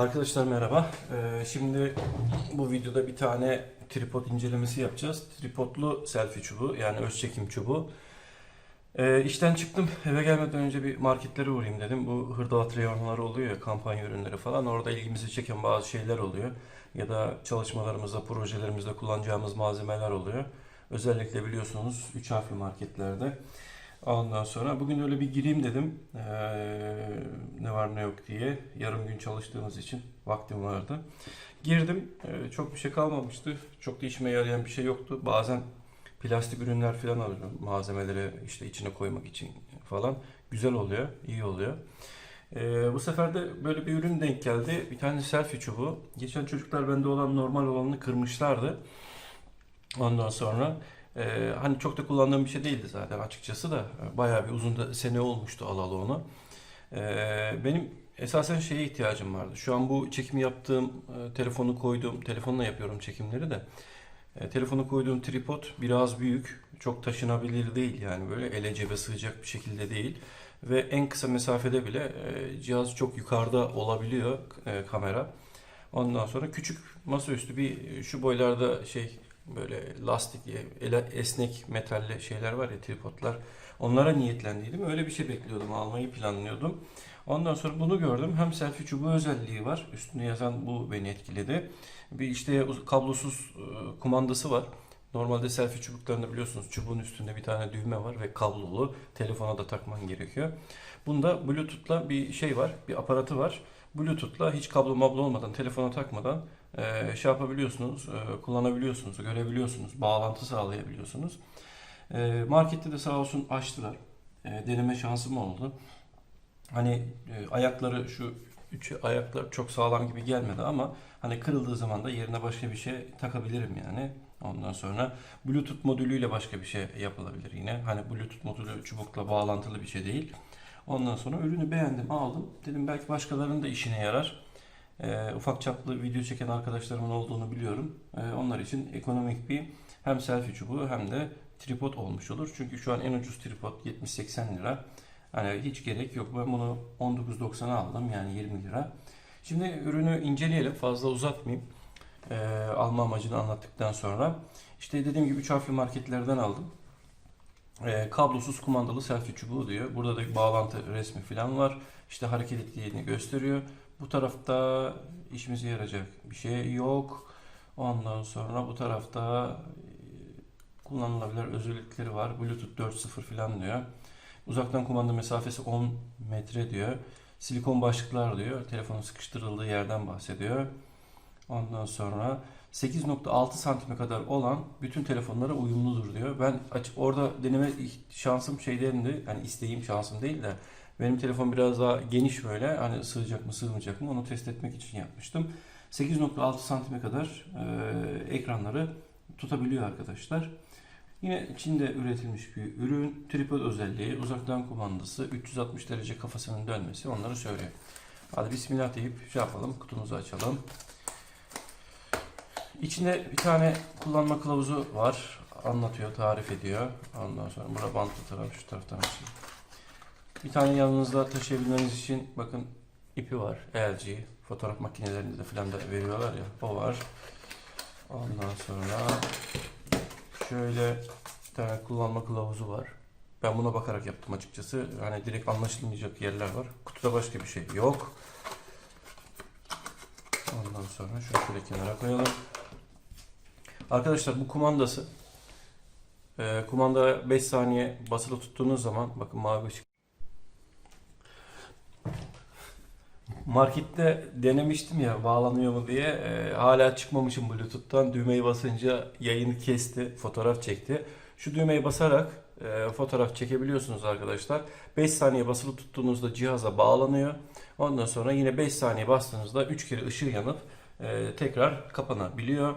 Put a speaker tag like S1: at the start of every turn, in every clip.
S1: Arkadaşlar merhaba. Ee, şimdi bu videoda bir tane tripod incelemesi yapacağız. Tripodlu selfie çubuğu yani öz çekim çubuğu. Ee, işten çıktım. Eve gelmeden önce bir marketlere uğrayayım dedim. Bu hırdavat reyonları oluyor ya kampanya ürünleri falan. Orada ilgimizi çeken bazı şeyler oluyor. Ya da çalışmalarımızda, projelerimizde kullanacağımız malzemeler oluyor. Özellikle biliyorsunuz 3 harfli marketlerde. Ondan sonra bugün öyle bir gireyim dedim. Ee, ne var ne yok diye. Yarım gün çalıştığımız için vaktim vardı. Girdim. Ee, çok bir şey kalmamıştı. Çok da işime yarayan bir şey yoktu. Bazen plastik ürünler falan alıyorum. Malzemeleri işte içine koymak için falan. Güzel oluyor, iyi oluyor. Ee, bu sefer de böyle bir ürün denk geldi. Bir tane selfie çubuğu. Geçen çocuklar bende olan normal olanını kırmışlardı. Ondan sonra ee, hani çok da kullandığım bir şey değildi zaten açıkçası da bayağı bir uzun da sene olmuştu alalı onu. Ee, benim esasen şeye ihtiyacım vardı. Şu an bu çekimi yaptığım e, telefonu koyduğum telefonla yapıyorum çekimleri de. E, telefonu koyduğum tripod biraz büyük, çok taşınabilir değil yani böyle ele cebe sığacak bir şekilde değil. Ve en kısa mesafede bile e, cihaz çok yukarıda olabiliyor e, kamera. Ondan sonra küçük masaüstü bir şu boylarda şey böyle lastik, esnek metalli şeyler var ya tripodlar. Onlara niyetlendiydim. Öyle bir şey bekliyordum, almayı planlıyordum. Ondan sonra bunu gördüm. Hem selfie çubuğu özelliği var. Üstünde yazan bu beni etkiledi. Bir işte uz- kablosuz e, kumandası var. Normalde selfie çubuklarında biliyorsunuz çubuğun üstünde bir tane düğme var ve kablolu. Telefona da takman gerekiyor. Bunda Bluetooth'la bir şey var, bir aparatı var. Bluetooth'la hiç kablo mablo olmadan, telefona takmadan e, şey yapabiliyorsunuz, e, kullanabiliyorsunuz, görebiliyorsunuz, bağlantı sağlayabiliyorsunuz. E, markette de sağ olsun açtılar. E, deneme şansım oldu. Hani e, ayakları şu üç ayaklar çok sağlam gibi gelmedi ama hani kırıldığı zaman da yerine başka bir şey takabilirim yani. Ondan sonra Bluetooth modülüyle başka bir şey yapılabilir yine. Hani Bluetooth modülü çubukla bağlantılı bir şey değil. Ondan sonra ürünü beğendim, aldım. Dedim belki başkalarının da işine yarar. Ee, ufak çaplı video çeken arkadaşlarımın olduğunu biliyorum. Ee, onlar için ekonomik bir hem selfie çubuğu hem de tripod olmuş olur. Çünkü şu an en ucuz tripod 70-80 lira. Hani hiç gerek yok. Ben bunu 19.90'a aldım yani 20 lira. Şimdi ürünü inceleyelim. Fazla uzatmayayım. Ee, alma amacını anlattıktan sonra. İşte dediğim gibi 3 harfli marketlerden aldım. Ee, kablosuz kumandalı selfie çubuğu diyor. Burada da bağlantı resmi falan var. İşte hareket ettiğini gösteriyor. Bu tarafta işimize yarayacak bir şey yok. Ondan sonra bu tarafta e, kullanılabilir özellikleri var. Bluetooth 4.0 falan diyor. Uzaktan kumanda mesafesi 10 metre diyor. Silikon başlıklar diyor. Telefonun sıkıştırıldığı yerden bahsediyor. Ondan sonra 8.6 santime kadar olan bütün telefonlara uyumludur diyor. Ben orada deneme şansım şeylerindi. Hani isteğim şansım değil de benim telefon biraz daha geniş böyle. Hani sığacak mı sığmayacak mı onu test etmek için yapmıştım. 8.6 santime kadar e, ekranları tutabiliyor arkadaşlar. Yine Çin'de üretilmiş bir ürün. Tripod özelliği, uzaktan kumandası, 360 derece kafasının dönmesi onları söylüyor. Hadi bismillah deyip şey yapalım, kutumuzu açalım. İçinde bir tane kullanma kılavuzu var. Anlatıyor, tarif ediyor. Ondan sonra burada bantlı taraf, şu taraftan açayım. Bir tane yanınızda taşıyabilmeniz için bakın ipi var. LG. Fotoğraf makinelerinde de falan da veriyorlar ya. O var. Ondan sonra şöyle bir tane kullanma kılavuzu var. Ben buna bakarak yaptım açıkçası. Hani direkt anlaşılmayacak yerler var. Kutuda başka bir şey yok. Ondan sonra şunu şöyle kenara koyalım. Arkadaşlar bu kumandası. Ee, kumanda 5 saniye basılı tuttuğunuz zaman bakın mavi ışık. Markette denemiştim ya bağlanıyor mu diye. Ee, hala çıkmamışım Bluetooth'tan. Düğmeyi basınca yayını kesti, fotoğraf çekti. Şu düğmeyi basarak e, fotoğraf çekebiliyorsunuz arkadaşlar. 5 saniye basılı tuttuğunuzda cihaza bağlanıyor. Ondan sonra yine 5 saniye bastığınızda 3 kere ışığı yanıp e, tekrar kapanabiliyor.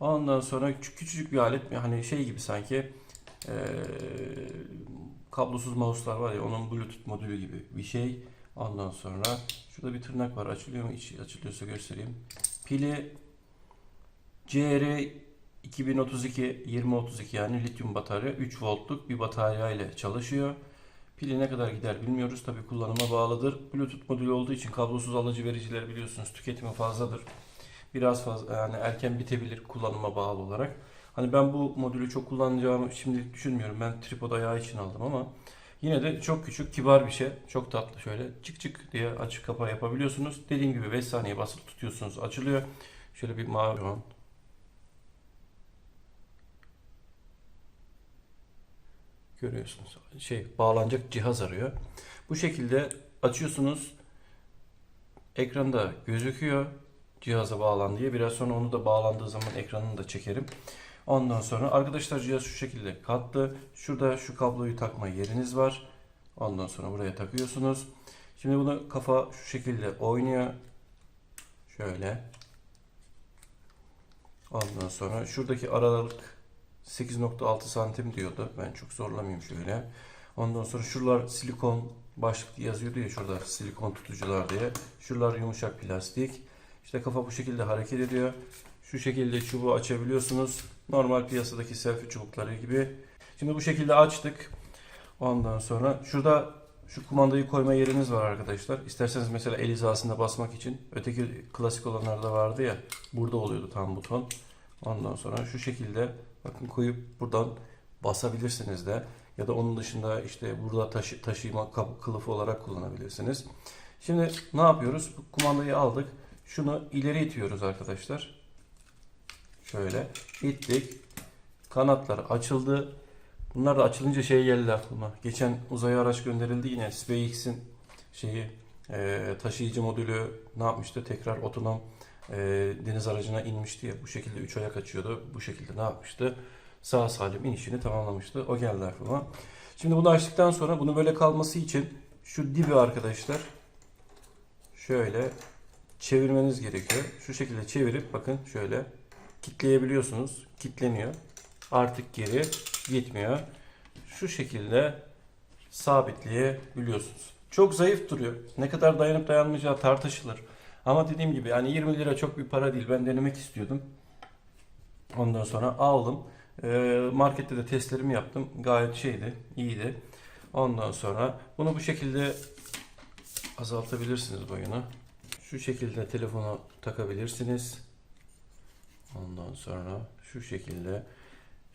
S1: Ondan sonra küçücük bir alet hani şey gibi sanki e, kablosuz mouse'lar var ya onun Bluetooth modülü gibi bir şey. Ondan sonra şurada bir tırnak var. Açılıyor mu? İç, açılıyorsa göstereyim. Pili CR 2032 2032 yani lityum batarya 3 voltluk bir batarya ile çalışıyor. Pili ne kadar gider bilmiyoruz. Tabi kullanıma bağlıdır. Bluetooth modülü olduğu için kablosuz alıcı vericiler biliyorsunuz tüketimi fazladır. Biraz fazla yani erken bitebilir kullanıma bağlı olarak. Hani ben bu modülü çok kullanacağımı şimdilik düşünmüyorum. Ben tripod ayağı için aldım ama yine de çok küçük, kibar bir şey. Çok tatlı şöyle çık çık diye açık kapa yapabiliyorsunuz. Dediğim gibi 5 saniye basılı tutuyorsunuz açılıyor. Şöyle bir mavi şu. Görüyorsunuz. Şey bağlanacak cihaz arıyor. Bu şekilde açıyorsunuz. Ekranda gözüküyor cihaza bağlan diye. Biraz sonra onu da bağlandığı zaman ekranını da çekerim. Ondan sonra arkadaşlar cihaz şu şekilde katlı. Şurada şu kabloyu takma yeriniz var. Ondan sonra buraya takıyorsunuz. Şimdi bunu kafa şu şekilde oynuyor. Şöyle. Ondan sonra şuradaki aralık 8.6 santim diyordu. Ben çok zorlamayayım şöyle. Ondan sonra şuralar silikon başlık yazıyordu ya şurada silikon tutucular diye. Şuralar yumuşak plastik. İşte kafa bu şekilde hareket ediyor. Şu şekilde çubuğu açabiliyorsunuz. Normal piyasadaki selfie çubukları gibi. Şimdi bu şekilde açtık. Ondan sonra şurada şu kumandayı koyma yeriniz var arkadaşlar. İsterseniz mesela el hizasında basmak için. Öteki klasik olanlarda vardı ya. Burada oluyordu tam buton. Ondan sonra şu şekilde bakın koyup buradan basabilirsiniz de. Ya da onun dışında işte burada taşı, taşıma kap- kılıfı olarak kullanabilirsiniz. Şimdi ne yapıyoruz? Bu kumandayı aldık. Şunu ileri itiyoruz arkadaşlar. Şöyle ittik. Kanatlar açıldı. Bunlar da açılınca şey geldi aklıma. Geçen uzaya araç gönderildi yine SpaceX'in şeyi e, taşıyıcı modülü ne yapmıştı? Tekrar otonom e, deniz aracına inmişti ya. Bu şekilde üç ayak açıyordu. Bu şekilde ne yapmıştı? Sağ salim inişini tamamlamıştı. O geldi aklıma. Şimdi bunu açtıktan sonra bunu böyle kalması için şu dibi arkadaşlar şöyle çevirmeniz gerekiyor. Şu şekilde çevirip bakın şöyle kitleyebiliyorsunuz. Kitleniyor. Artık geri gitmiyor. Şu şekilde sabitleyebiliyorsunuz. Çok zayıf duruyor. Ne kadar dayanıp dayanmayacağı tartışılır. Ama dediğim gibi yani 20 lira çok bir para değil. Ben denemek istiyordum. Ondan sonra aldım. Ee, markette de testlerimi yaptım. Gayet şeydi, iyiydi. Ondan sonra bunu bu şekilde azaltabilirsiniz boyunu. Şu şekilde telefona takabilirsiniz. Ondan sonra şu şekilde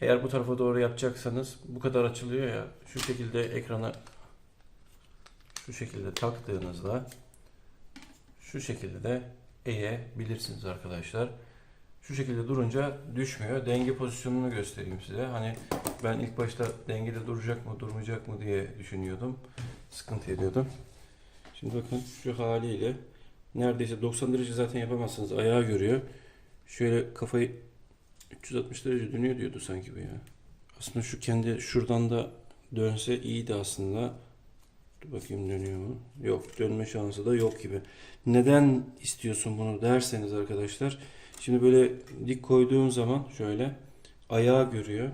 S1: eğer bu tarafa doğru yapacaksanız bu kadar açılıyor ya şu şekilde ekrana şu şekilde taktığınızda şu şekilde de eğebilirsiniz arkadaşlar. Şu şekilde durunca düşmüyor. Denge pozisyonunu göstereyim size. Hani ben ilk başta dengede duracak mı durmayacak mı diye düşünüyordum. Sıkıntı ediyordum. Şimdi bakın şu haliyle neredeyse 90 derece zaten yapamazsınız. Ayağı görüyor. Şöyle kafayı 360 derece dönüyor diyordu sanki bu ya. Aslında şu kendi şuradan da dönse iyiydi aslında. Dur bakayım dönüyor mu? Yok dönme şansı da yok gibi. Neden istiyorsun bunu derseniz arkadaşlar. Şimdi böyle dik koyduğum zaman şöyle ayağı görüyor.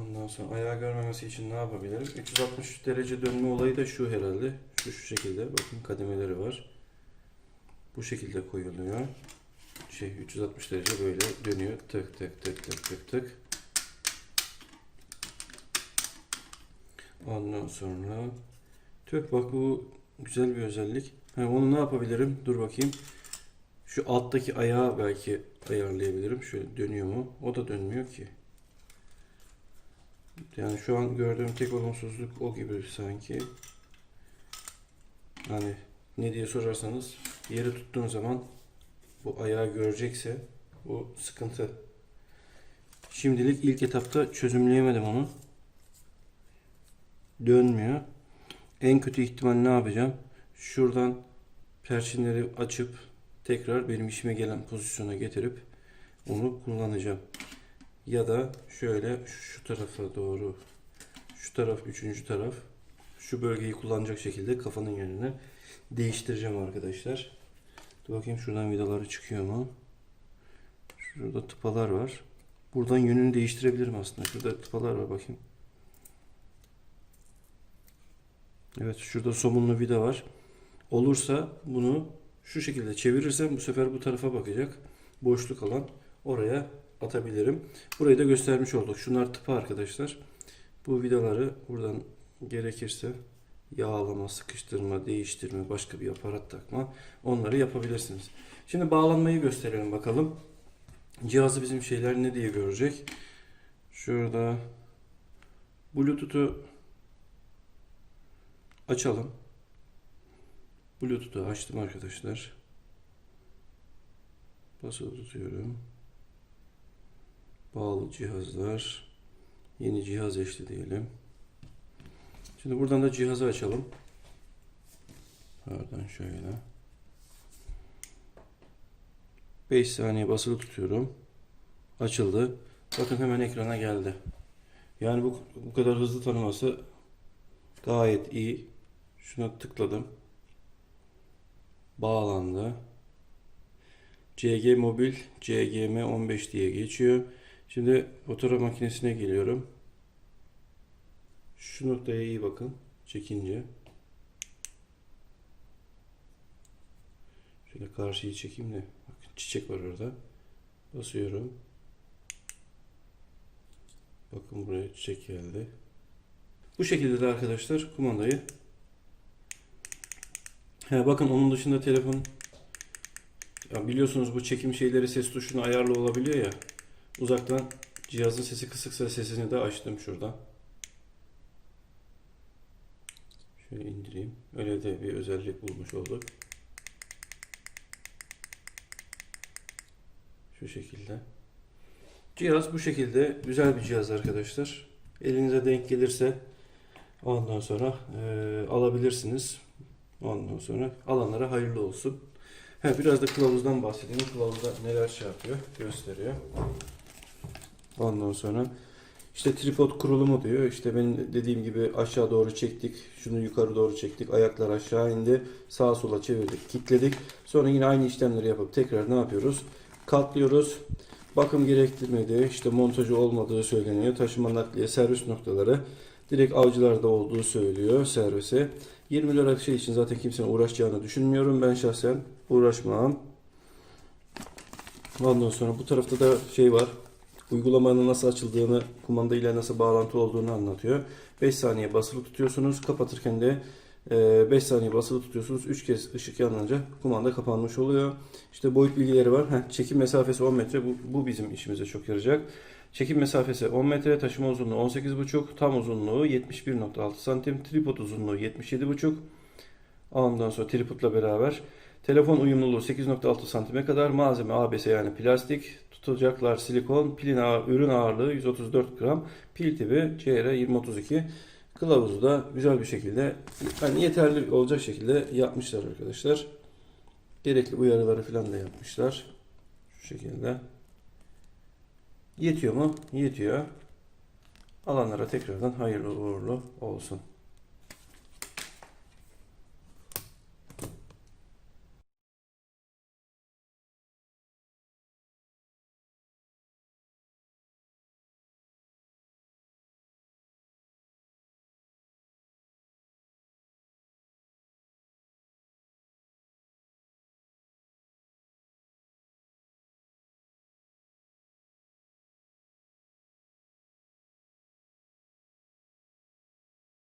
S1: Ondan sonra ayağı görmemesi için ne yapabilirim? 360 derece dönme olayı da şu herhalde. Şu şu şekilde. Bakın kademeleri var. Bu şekilde koyuluyor. Şey 360 derece böyle dönüyor. Tık tık tık tık tık tık. Ondan sonra tüh bak bu güzel bir özellik. Ha, onu ne yapabilirim? Dur bakayım. Şu alttaki ayağı belki ayarlayabilirim. Şöyle dönüyor mu? O da dönmüyor ki. Yani şu an gördüğüm tek olumsuzluk o gibi sanki. Hani ne diye sorarsanız yeri tuttuğun zaman bu ayağı görecekse bu sıkıntı. Şimdilik ilk etapta çözümleyemedim onu. Dönmüyor. En kötü ihtimal ne yapacağım? Şuradan perçinleri açıp tekrar benim işime gelen pozisyona getirip onu kullanacağım. Ya da şöyle şu tarafa doğru şu taraf üçüncü taraf şu bölgeyi kullanacak şekilde kafanın yönünü değiştireceğim arkadaşlar. Dur bakayım şuradan vidaları çıkıyor mu? Şurada tıpalar var. Buradan yönünü değiştirebilirim aslında. Şurada tıpalar var bakayım. Evet şurada somunlu vida var. Olursa bunu şu şekilde çevirirsem bu sefer bu tarafa bakacak. Boşluk alan oraya atabilirim. Burayı da göstermiş olduk. Şunlar tıpa arkadaşlar. Bu vidaları buradan gerekirse yağlama, sıkıştırma, değiştirme, başka bir aparat takma onları yapabilirsiniz. Şimdi bağlanmayı gösterelim bakalım. Cihazı bizim şeyler ne diye görecek. Şurada Bluetooth'u açalım. Bluetooth'u açtım arkadaşlar. Basılı tutuyorum. Bağlı cihazlar. Yeni cihaz eşli diyelim. Şimdi buradan da cihazı açalım. Pardon şöyle. 5 saniye basılı tutuyorum. Açıldı. Bakın hemen ekrana geldi. Yani bu, bu kadar hızlı tanıması gayet iyi. Şuna tıkladım. Bağlandı. CG Mobil CGM 15 diye geçiyor. Şimdi fotoğraf makinesine geliyorum. Şu noktaya iyi bakın. Çekince. Şöyle karşıyı çekeyim de. Bakın çiçek var orada. Basıyorum. Bakın buraya çiçek geldi. Bu şekilde de arkadaşlar kumandayı He, bakın onun dışında telefon ya biliyorsunuz bu çekim şeyleri ses tuşuna ayarlı olabiliyor ya. Uzaktan cihazın sesi kısıksa sesini de açtım şurada. Şöyle indireyim. Öyle de bir özellik bulmuş olduk. Şu şekilde. Cihaz bu şekilde güzel bir cihaz arkadaşlar. Elinize denk gelirse ondan sonra eee, alabilirsiniz. Ondan sonra alanlara hayırlı olsun. He, biraz da kılavuzdan bahsedeyim. Kılavuzda neler şey yapıyor, gösteriyor. Ondan sonra işte tripod kurulumu diyor. İşte benim dediğim gibi aşağı doğru çektik. Şunu yukarı doğru çektik. Ayaklar aşağı indi. Sağa sola çevirdik, kilitledik. Sonra yine aynı işlemleri yapıp tekrar ne yapıyoruz? Katlıyoruz. Bakım gerektirmediği, işte montajı olmadığı söyleniyor. Taşıma nakliye servis noktaları direkt avcılarda olduğu söylüyor servise. 20 lira şey için zaten kimsenin uğraşacağını düşünmüyorum. Ben şahsen uğraşmam. Ondan sonra bu tarafta da şey var. Uygulamanın nasıl açıldığını, kumanda ile nasıl bağlantı olduğunu anlatıyor. 5 saniye basılı tutuyorsunuz. Kapatırken de 5 saniye basılı tutuyorsunuz. 3 kez ışık yanınca kumanda kapanmış oluyor. İşte boyut bilgileri var. Heh, çekim mesafesi 10 metre. Bu, bu bizim işimize çok yarayacak. Çekim mesafesi 10 metre, taşıma uzunluğu 18,5, tam uzunluğu 71,6 santim, tripod uzunluğu 77,5. Ondan sonra tripodla beraber telefon uyumluluğu 8,6 santime kadar, malzeme ABS yani plastik, tutacaklar silikon, pilin ağır, ürün ağırlığı 134 gram, pil tipi CR2032. Kılavuzu da güzel bir şekilde, yani yeterli olacak şekilde yapmışlar arkadaşlar. Gerekli uyarıları falan da yapmışlar. Şu şekilde. Yetiyor mu? Yetiyor. Alanlara tekrardan hayırlı uğurlu olsun.